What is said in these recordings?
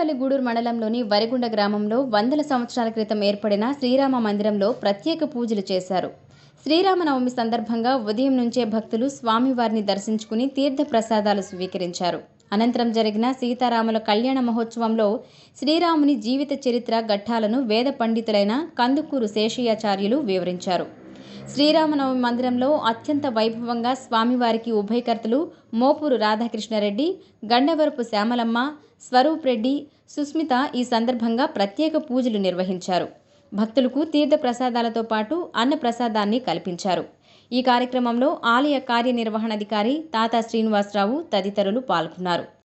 Thotapalli Gudur మండలంలోని వరిగుండ గ్రామంలో వందల సంవత్సరాల క్రితం ఏర్పడిన శ్రీరామ మందిరంలో ప్రత్యేక పూజలు చేశారు. శ్రీరామనవమి సందర్భంగా ఉదయం నుంచే భక్తులు స్వామివారిని దర్శించుకుని తీర్థ ప్రసాదాలు స్వీకరించారు. అనంతరం జరిగిన సీతారాముల కళ్యాణ మహోత్సవంలో శ్రీరాముని జీవిత చరిత్ర ఘట్టాలను వేద పండితులైన కందుకూరు శేషయాచార్యులు వివరించారు. శ్రీరామనవమి మందిరంలో అత్యంత వైభవంగా స్వామివారికి ఉభయకర్తలు మోపూరు రాధాకృష్ణారెడ్డి గండవరపు శ్యామలమ్మ స్వరూప్ రెడ్డి సుస్మిత ఈ సందర్భంగా ప్రత్యేక పూజలు నిర్వహించారు. భక్తులకు తీర్థ ప్రసాదాలతో పాటు అన్న ప్రసాదాన్ని కల్పించారు. ఈ కార్యక్రమంలో ఆలయ కార్యనిర్వహణాధికారి తాతా శ్రీనివాసరావు తదితరులు పాల్గొన్నారు.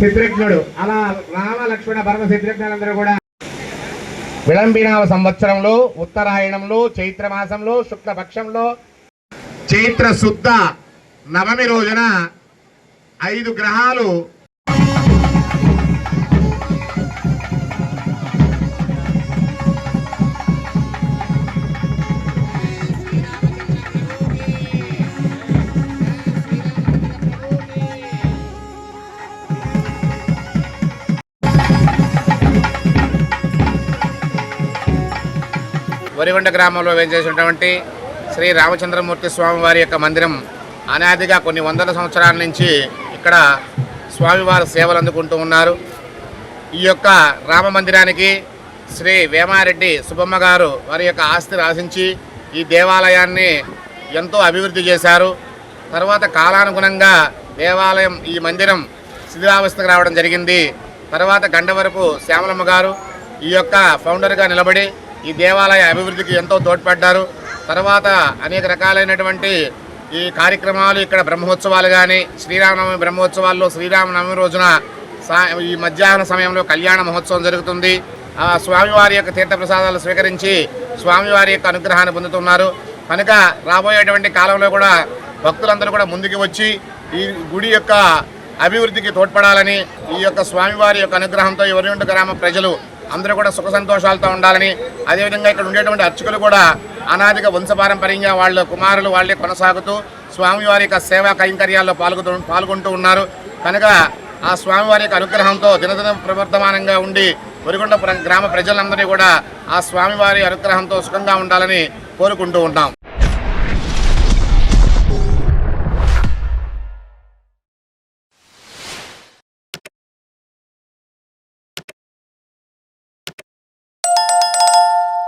శత్రుఘ్నుడు. అలా రామ లక్ష్మణ భరత శత్రుఘ్నులందరూ కూడా విళంబినామ సంవత్సరంలో ఉత్తరాయణంలో చైత్ర మాసంలో శుక్లపక్షంలో చైత్ర శుద్ధ నవమి రోజున ఐదు గ్రహాలు వరిగొండ గ్రామంలో వేయించేసినటువంటి శ్రీ రామచంద్రమూర్తి స్వామి వారి యొక్క మందిరం అనాదిగా కొన్ని వందల సంవత్సరాల నుంచి ఇక్కడ స్వామివారి సేవలు అందుకుంటూ ఉన్నారు. ఈ యొక్క రామ మందిరానికి శ్రీ వేమారెడ్డి సుబ్బమ్మ గారు వారి యొక్క ఆస్తి రాసించి ఈ దేవాలయాన్ని ఎంతో అభివృద్ధి చేశారు. తర్వాత కాలానుగుణంగా దేవాలయం ఈ మందిరం శిథిలావస్థకు రావడం జరిగింది. తర్వాత గండవరపు శ్యామలమ్మ గారు ఈ యొక్క ఫౌండర్గా నిలబడి ఈ దేవాలయ అభివృద్ధికి ఎంతో తోడ్పడ్డారు. తర్వాత అనేక రకాలైనటువంటి ఈ కార్యక్రమాలు ఇక్కడ బ్రహ్మోత్సవాలు కానీ శ్రీరామనవమి బ్రహ్మోత్సవాల్లో శ్రీరామనవమి రోజున సా ఈ మధ్యాహ్న సమయంలో కళ్యాణ మహోత్సవం జరుగుతుంది. ఆ స్వామివారి యొక్క తీర్థప్రసాదాలు స్వీకరించి స్వామివారి యొక్క అనుగ్రహాన్ని పొందుతున్నారు. కనుక రాబోయేటువంటి కాలంలో కూడా భక్తులందరూ కూడా ముందుకు వచ్చి ఈ గుడి యొక్క అభివృద్ధికి తోడ్పడాలని ఈ యొక్క స్వామివారి యొక్క అనుగ్రహంతో ఎవరి గ్రామ ప్రజలు అందరూ కూడా సుఖ సంతోషాలతో ఉండాలని అదేవిధంగా ఇక్కడ ఉండేటువంటి అర్చకులు కూడా అనాదిగా వంశపారంపర్యంగా వాళ్ళ కుమారులు వాళ్ళే కొనసాగుతూ స్వామివారి యొక్క సేవా కైంకర్యాల్లో పాల్గొతూ పాల్గొంటూ ఉన్నారు. కనుక ఆ స్వామివారి యొక్క అనుగ్రహంతో దినదిన ప్రవర్ధమానంగా ఉండి వరిగొండ ప్ర- గ్రామ ప్రజలందరినీ కూడా ఆ స్వామివారి అనుగ్రహంతో సుఖంగా ఉండాలని కోరుకుంటూ ఉంటాం